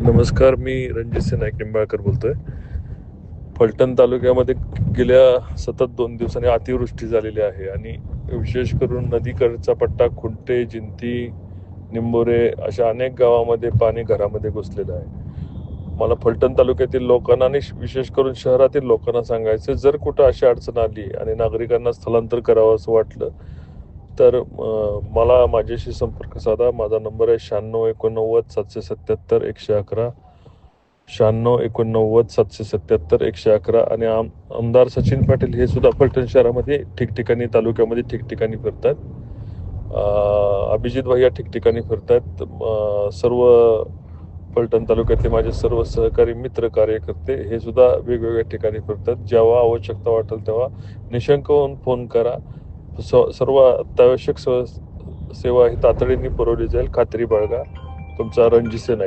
नमस्कार मी रणजित नाईक निंबाळकर बोलतोय. फलटण तालुक्यामध्ये गेल्या सतत दोन दिवसांनी अतिवृष्टी झालेली आहे आणि विशेष करून नदीकडचा पट्टा खुंटे जिंती निंबोरे अशा अनेक गावामध्ये पाणी घरामध्ये घुसलेलं आहे. मला फलटण तालुक्यातील लोकांना आणि विशेष करून शहरातील लोकांना सांगायचं जर कुठं अशी अडचण आली आणि नागरिकांना स्थलांतर करावं असं वाटलं तर मला माझ्याशी संपर्क साधा. माझा नंबर आहे शहाण्णव एकोणनव्वद सातशे सत्याहत्तर एकशे अकरा. शहाण्णव एकोणनव्वद सातशे सत्याहत्तर एकशे अकरा. आणि आम आमदार सचिन पाटील हे सुद्धा फलटण शहरामध्ये ठिकठिकाणी तालुक्यामध्ये ठिकठिकाणी फिरतात. अभिजित भाई या ठिकठिकाणी फिरतात. सर्व फलटण तालुक्यातले माझे सर्व सहकारी मित्र कार्यकर्ते हे सुद्धा वेगवेगळ्या ठिकाणी फिरतात. जेव्हा आवश्यकता वाटेल तेव्हा निशंक होऊन फोन करा. स- सर्व अत्यावश्यक सेवा ही तातडीने पुरवली जाईल. खात्री बाळगा. तुमचा रणजित नाही